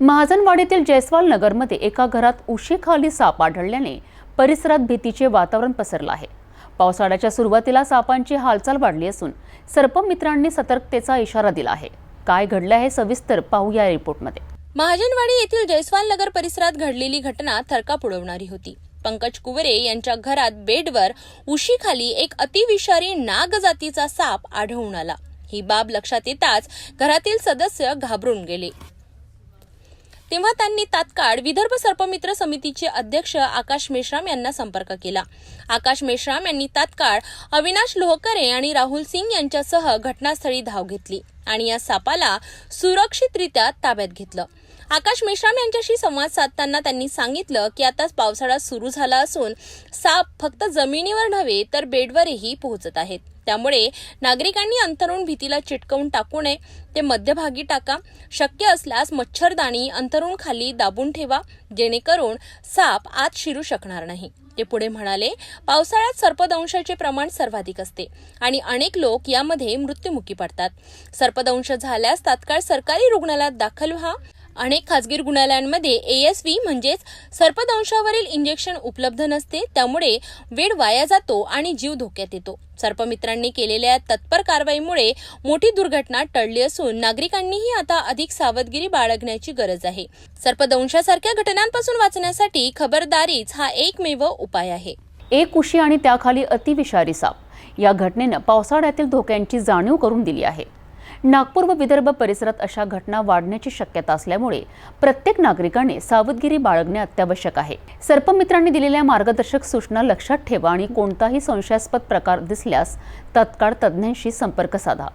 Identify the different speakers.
Speaker 1: महाजनवाडीतील जयस्वाल नगरमध्ये एका घरात उशीखाली साप आढळल्याने परिसरात भीतीचे वातावरण पसरलं आहे. पावसाळ्याच्या सुरुवातीला सापांची हालचाल वाढली असून सर्पमित्रांनी सतर्कतेचा इशारा दिला आहे. काय घडलं आहे सविस्तर पाहूया या रिपोर्टमध्ये.
Speaker 2: महाजनवाडी येथील जयस्वाल नगर परिसरात घडलेली घटना थरकाप उडवणारी होती. पंकज कुवरे यांच्या घरात बेडवर उशीखाली एक अतिविषारी नाग जातीचा साप आढळून आला. ही बाब लक्षात येताच घरातील सदस्य घाबरून गेले. तेव्हा त्यांनी तात्काळ विदर्भ सर्पमित्र समितीचे अध्यक्ष आकाश मेश्राम यांना संपर्क केला. आकाश मेश्राम यांनी तात्काळ अविनाश लोहकरे आणि राहुल सिंग यांच्यासह घटनास्थळी धाव घेतली आणि या सापाला सुरक्षितरित्या ताब्यात घेतलं. आकाश मेश्राम यांच्याशी संवाद साधताना त्यांनी सांगितलं की आता पावसाळा सुरू झाला असून साप फक्त जमिनीवर नव्हे तर बेडवरही पोहोचत आहेत. त्यामुळे नागरिकांनी अंतरुण भीतीला चिटकवून टाकू नये ते मध्यभागी टाका. शक्य असल्यास मच्छरदाणी अंतरुण खाली दाबून ठेवा जेणेकरून साप आत शिरू शकणार नाही. ते पुढे म्हणाले पावसाळ्यात सर्पदंशाचे प्रमाण सर्वाधिक असते आणि अनेक लोक यामध्ये मृत्युमुखी पडतात. सर्पदंश झाल्यास तात्काळ सरकारी रुग्णालयात दाखल व्हा. अनेक खासगी रुग्णालयांमध्ये एएसव्ही म्हणजेच सर्पदंशावरील इंजेक्शन उपलब्ध नसते त्यामुळे वेळ वाया जातो आणि जीव धोक्यात येतो. सर्पमित्रांनी केलेल्या तत्पर कारवाईमुळे मोठी दुर्घटना टळली असून नागरिकांनीही आता अधिक सावधगिरी बाळगण्याची गरज आहे. सर्पदंशासारख्या घटनांपासून वाचण्यासाठी खबरदारीच हा एकमेव उपाय आहे.
Speaker 1: एक उशी आणि त्याखाली अतिविषारी साप. या घटनेनं पावसाळ्यातील धोक्यांची जाणीव करून दिली आहे. नागपूर व विदर्भ परिसरात अशा घटना वाढण्याची शक्यता असल्यामुळे प्रत्येक नागरिकाने सावधगिरी बाळगणे अत्यावश्यक आहे. सर्पमित्रांनी दिलेल्या मार्गदर्शक सूचना लक्षात ठेवा आणि कोणताही संशयास्पद प्रकार दिसल्यास तत्काळ तज्ज्ञांशी संपर्क साधा.